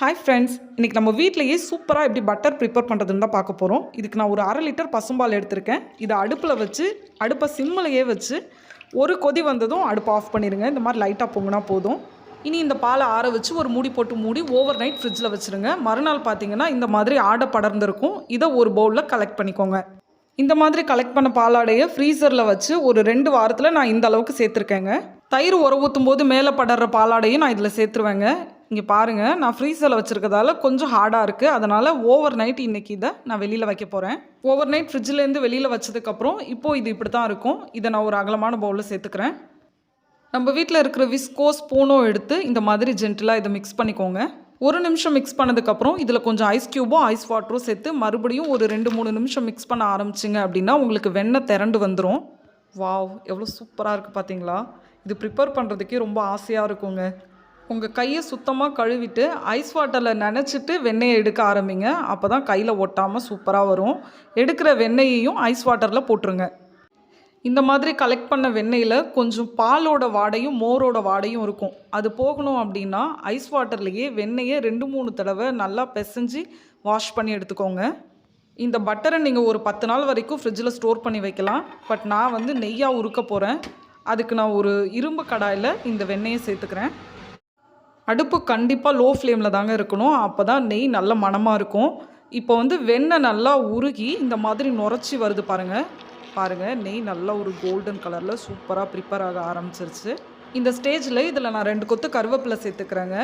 Hi friends இன்றைக்கி நம்ம வீட்டிலேயே சூப்பராக எப்படி பட்டர் ப்ரிப்பேர் பண்ணுறதுன்னு தான் பார்க்க போகிறோம் இதுக்கு நான் ஒரு அரை லிட்டர் பசும்பால் எடுத்திருக்கேன். இதை அடுப்பில் வச்சு அடுப்பை சிம்மிலையே வச்சு ஒரு கொதி வந்ததும் அடுப்பை ஆஃப் பண்ணிடுங்க இந்த மாதிரி லைட்டாக போங்கன்னா போதும். இனி இந்த பாலை ஆற வச்சு ஒரு மூடி போட்டு மூடி ஓவர் நைட் ஃப்ரிட்ஜில் வச்சுருங்க. மறுநாள் பார்த்தீங்கன்னா இந்த மாதிரி ஆடை படர்ந்துருக்கும். இதை ஒரு பவுலில் கலெக்ட் பண்ணிக்கோங்க. இந்த மாதிரி கலெக்ட் பண்ண பாலாடையை ஃப்ரீசரில் வச்சு ஒரு ரெண்டு வாரத்தில் நான் இந்த அளவுக்கு சேர்த்துருக்கேங்க. தயிர் உர ஊற்றும் போது மேலே படுற பாலாடையும் நான் இதில் சேர்த்துருவேங்க. இங்கே பாருங்கள் நான் ஃப்ரீசரில் வச்சுருக்கதால கொஞ்சம் ஹார்டாக இருக்குது அதனால் ஓவர் நைட் இன்றைக்கி இதை நான் வெளியில் வைக்க போகிறேன் ஓவர் நைட் ஃப்ரிட்ஜிலேருந்து வெளியில் வச்சதுக்கப்புறம் இப்போது இது இப்படி தான் இருக்கும். இதை நான் ஒரு அகலமான பவுலில் சேர்த்துக்கிறேன். நம்ம வீட்டில் இருக்கிற விஸ்கோ ஸ்பூனோ எடுத்து இந்த மாதிரி ஜென்டிலாக இதை மிக்ஸ் பண்ணிக்கோங்க. ஒரு நிமிஷம் மிக்ஸ் பண்ணதுக்கப்புறம் இதில் கொஞ்சம் ஐஸ் க்யூபோ ஐஸ் வாட்டரோ சேர்த்து மறுபடியும் ஒரு ரெண்டு மூணு நிமிஷம் மிக்ஸ் பண்ண ஆரம்பிச்சிங்க அப்படின்னா உங்களுக்கு வெண்ணெய் திரண்டு வந்துடும் வாவ் எவ்வளோ சூப்பராக இருக்குது பார்த்தீங்களா இது ப்ரிப்பேர் பண்ணுறதுக்கே ரொம்ப ஆசையாக இருக்குங்க. உங்கள் கையை சுத்தமாக கழுவிட்டு ஐஸ் வாட்டரில் நினச்சிட்டு வெண்ணெயை எடுக்க ஆரம்பிங்க. அப்போ தான் கையில் ஒட்டாமல் சூப்பராக வரும். எடுக்கிற வெண்ணெயையும் ஐஸ் வாட்டரில் போட்டுருங்க. இந்த மாதிரி கலெக்ட் பண்ண வெண்ணெயில் கொஞ்சம் பாலோட வாடையும் மோரோட வாடையும் இருக்கும். அது போகணும் அப்படின்னா ஐஸ் வாட்டர்லேயே வெண்ணெயை ரெண்டு மூணு தடவை நல்லா பிசைஞ்சு வாஷ் பண்ணி எடுத்துக்கோங்க. இந்த பட்டரை நீங்கள் ஒரு பத்து நாள் வரைக்கும் ஃப்ரிட்ஜில் ஸ்டோர் பண்ணி வைக்கலாம். பட் நான் வந்து நெய்யாக உருக்க போகிறேன் அதுக்கு நான் ஒரு இரும்பு கடாயில் இந்த வெண்ணெயை சேர்த்துக்கிறேன். அடுப்பு கண்டிப்பாக லோ ஃப்ளேமில் தாங்க இருக்கணும். அப்போ தான் நெய் நல்ல மணமாக இருக்கும். இப்போ வந்து வெண்ணெய் நல்லா உருகி இந்த மாதிரி நுரைச்சி வருது பாருங்கள் பாருங்கள் நெய் நல்லா ஒரு கோல்டன் கலரில் சூப்பராக ப்ரிப்பேர் ஆக ஆரம்பிச்சிருச்சு. இந்த ஸ்டேஜில் இதில் நான் ரெண்டு கொத்து கருவேப்பிலை சேர்த்துக்கிறேங்க.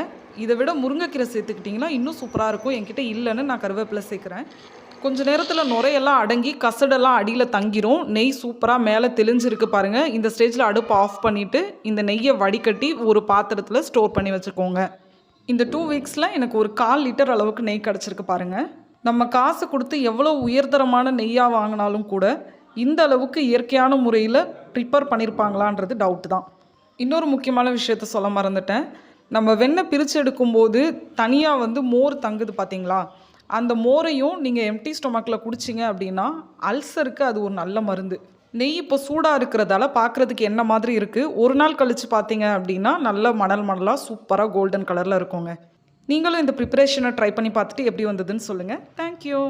இதை விட முருங்கைக்கீரை சேர்த்துக்கிட்டிங்கன்னா இன்னும் சூப்பராக இருக்கும். என்கிட்ட இல்லைன்னு நான் கருவேப்பிலை சேர்க்குறேன். கொஞ்ச நேரத்தில் நுரையெல்லாம் அடங்கி கசடெல்லாம் அடியில் தங்கிரும். நெய் சூப்பராக மேலே தெளிஞ்சிருக்கு பாருங்கள் இந்த ஸ்டேஜில் அடுப்பு ஆஃப் பண்ணிவிட்டு இந்த நெய்யை வடிகட்டி ஒரு பாத்திரத்தில் ஸ்டோர் பண்ணி வச்சுக்கோங்க. இந்த டூ வீக்ஸில் எனக்கு ஒரு கால் லிட்டர் அளவுக்கு நெய் கிடச்சிருக்கு பாருங்கள் நம்ம காசு கொடுத்து எவ்வளோ உயர்தரமான நெய்யாக வாங்கினாலும் கூட இந்த அளவுக்கு இயற்கையான முறையில் ப்ரிப்பேர் பண்ணியிருப்பாங்களான்றது டவுட்டு தான். இன்னொரு முக்கியமான விஷயத்த சொல்ல மறந்துட்டேன். நம்ம வெண்ணெய் பிரித்து எடுக்கும்போது தனியாக வந்து மோர் தங்குது பார்த்தீங்களா அந்த மோரையும் நீங்கள் எம்டி ஸ்டொமக்கில் குடிச்சிங்க அப்படின்னா அல்சருக்கு அது ஒரு நல்ல மருந்து. நெய் இப்போ சூடாக இருக்கிறதால பார்க்குறதுக்கு என்ன மாதிரி இருக்குது ஒரு நாள் கழித்து பார்த்தீங்க அப்படின்னா நல்ல மணல் மணலாக சூப்பராக கோல்டன் கலரில் இருக்குங்க. நீங்களும் இந்த ப்ரிப்பரேஷனை ட்ரை பண்ணி பார்த்துட்டு எப்படி வந்ததுன்னு சொல்லுங்கள் தேங்க்யூ